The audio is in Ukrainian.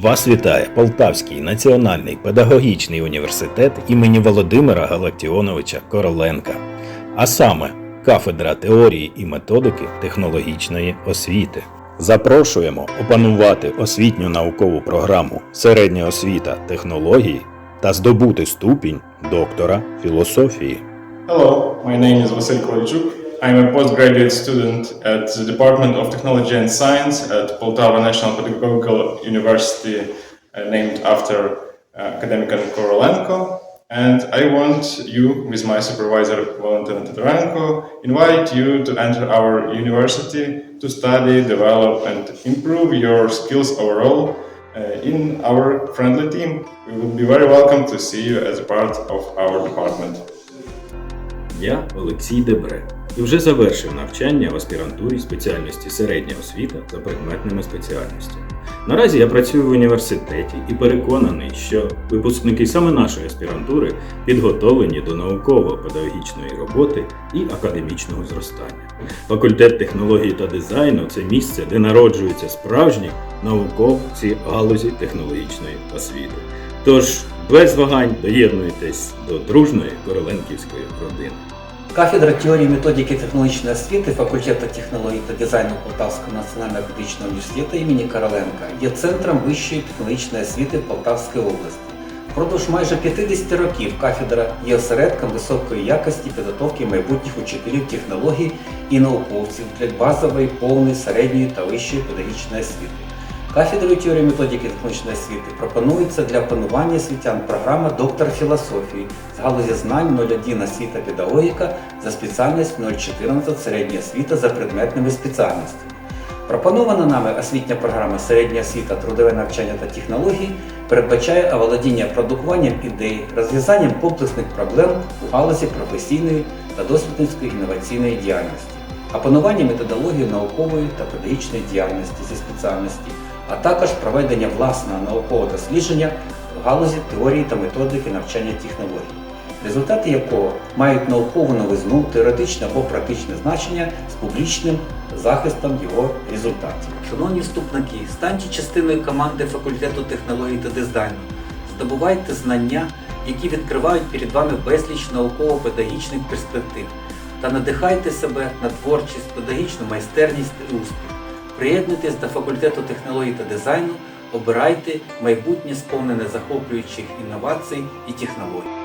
Вас вітає Полтавський національний педагогічний університет імені Володимира Галактіоновича Короленка, а саме кафедра теорії і методики технологічної освіти. Запрошуємо опанувати освітню наукову програму Середня освіта технології та здобути ступінь доктора філософії. Hello, my name is Vasil Kovalchuk. I'm a postgraduate student at the Department of Technology and Science at Poltava National Pedagogical University, uh, named after uh, academic Korolenko. And I want you, with my supervisor Valentina Titarenko, invite you to enter our university to study, develop, and improve your skills overall uh, in our friendly team. We will be very welcome to see you as a part of our department. Я Олексій Дебре і вже завершив навчання в аспірантурі спеціальності середня освіта за предметними спеціальностями. Наразі я працюю в університеті і переконаний, що випускники саме нашої аспірантури підготовлені до науково-педагогічної роботи і академічного зростання. Факультет технології та дизайну це місце, де народжуються справжні науковці галузі технологічної освіти. Тож без вагань доєднуйтесь до дружної короленківської родини. Кафедра теорії методики технологічної освіти факультету технологій та дизайну Полтавського національного академічного університету імені Короленка є центром вищої технологічної освіти Полтавської області. Впродовж майже 50 років кафедра є осередком високої якості підготовки майбутніх учителів технологій і науковців для базової, повної, середньої та вищої педагогічної освіти. Кафедрою теорії методики технологічної освіти пропонується для опанування освітян програма доктор філософії з галузі знань 01 освіта педагогіка за спеціальністю 014 середня освіта за предметними спеціальностями. Пропонована нами освітня програма середня освіта, трудове навчання та технології передбачає оволодіння продукуванням ідей, розв'язанням комплексних проблем у галузі професійної та дослідницької інноваційної діяльності, опанування методології наукової та педагогічної діяльності зі спеціальності, а також проведення власного наукового дослідження в галузі теорії та методики навчання технологій результати якого мають наукову новизну, теоретичне або практичне значення з публічним захистом його результатів. Шановні вступники, станьте частиною команди факультету технологій та дизайну. Здобувайте знання, які відкривають перед вами безліч науково-педагогічних перспектив та надихайте себе на творчість, педагогічну майстерність і успіх. Приєднуйтесь до факультету технологій та дизайну, обирайте майбутнє сповнене захоплюючих інновацій і технологій.